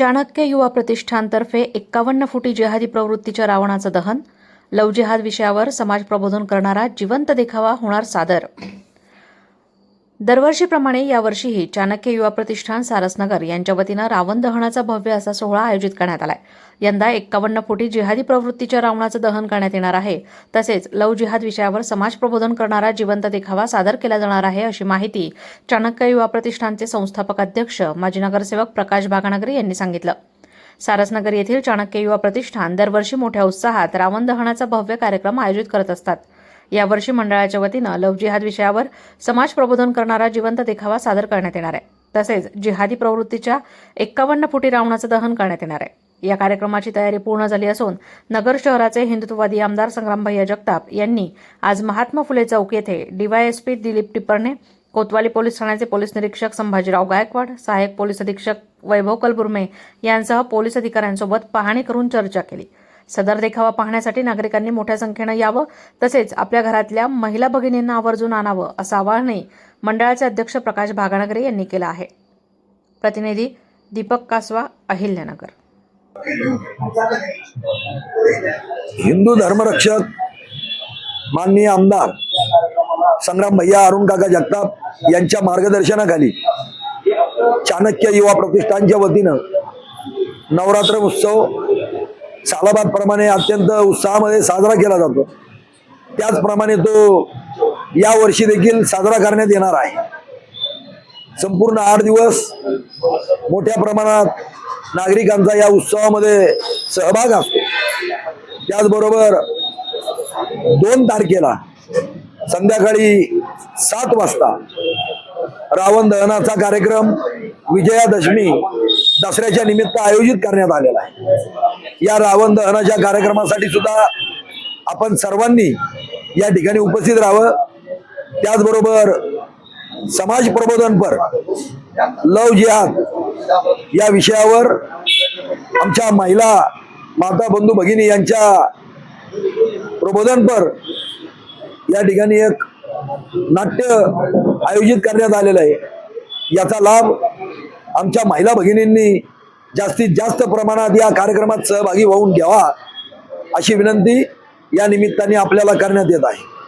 चाणक्य युवा प्रतिष्ठानतर्फे एक्कावन्न फुटी जिहादी प्रवृत्तीच्या रावणाचं दहन लव जिहाद विषयावर समाज प्रबोधन करणारा जिवंत देखावा होणार सादर दरवर्षीप्रमाणे यावर्षीही चाणक्य युवा प्रतिष्ठान सारसनगर यांच्या वतीनं रावण दहनाचा भव्य असा सोहळा आयोजित करण्यात आलाय. यंदा एक्कावन्न फुटी जिहादी प्रवृत्तीच्या रावणाचं दहन करण्यात येणार आहे. तसेच लव जिहाद विषयावर समाज प्रबोधन करणारा जिवंत देखावा सादर केला जाणार आहे अशी माहिती चाणक्य युवा प्रतिष्ठानचे संस्थापक अध्यक्ष माजी नगरसेवक प्रकाश बागानगरे यांनी सांगितलं. सारसनगर येथील चाणक्य युवा प्रतिष्ठान दरवर्षी मोठ्या उत्साहात रावण दहनाचा भव्य कार्यक्रम आयोजित करत असतात. यावर्षी मंडळाच्या वतीनं लव जिहाद विषयावर समाज प्रबोधन करणारा जिवंत देखावा सादर करण्यात येणार आहे. तसेच जिहादी प्रवृत्तीच्या एक्कावन्न फुटी रावणाचं दहन करण्यात येणार आहे. या कार्यक्रमाची तयारी पूर्ण झाली असून नगर शहराचे हिंदुत्ववादी आमदार संग्रामभैया जगताप यांनी आज महात्मा फुले चौक येथे डीवायएसपी दिलीप टिपरणे कोतवाली पोलीस ठाण्याचे पोलीस निरीक्षक संभाजीराव गायकवाड सहाय्यक पोलीस अधीक्षक वैभव कलबुर्मे यांसह पोलीस अधिकाऱ्यांसोबत पाहणी करून चर्चा केली. सदर देखावा पाहण्यासाठी नागरिकांनी मोठ्या संख्येनं यावं तसेच आपल्या घरातल्या महिला भगिनींना आवर्जून आणावं असं आवाहनही मंडळाचे अध्यक्ष प्रकाश भागानगरे यांनी केलं आहे. प्रतिनिधी दीपक कासवा अहिल्यानगर. हिंदू धर्मरक्षक माननीय आमदार संग्राम भैया अरुण काका जगताप यांच्या मार्गदर्शनाखाली चाणक्य युवा प्रतिष्ठानच्या वतीनं नवरात्र उत्सव सालाबाद प्रमाणे अत्यंत उत्साहामध्ये साजरा केला जातो. त्याचप्रमाणे तो या वर्षी देखील साजरा करण्यात येणार आहे. संपूर्ण आठ दिवस मोठ्या प्रमाणात नागरिकांचा या उत्सवामध्ये सहभाग असतो. त्याचबरोबर दोन तारखेला संध्याकाळी सात वाजता रावण दहनाचा कार्यक्रम विजयादशमी दसऱ्याच्या निमित्त आयोजित करण्यात आलेला आहे. या रावण दहनाच्या कार्यक्रमासाठी सुद्धा आपण सर्वांनी या ठिकाणी उपस्थित राहावं. त्याचबरोबर समाज प्रबोधनपर लव जिहाद या विषयावर आमच्या महिला माता बंधू भगिनी यांच्या प्रबोधनपर या ठिकाणी एक नाट्य आयोजित करण्यात आलेलं आहे. याचा लाभ आमच्या महिला भगिनींनी जास्तीत जास्त प्रमाणात या कार्यक्रमात सहभागी होऊन घ्यावा अशी विनंती या निमित्ताने आपल्याला करण्यात येत आहे.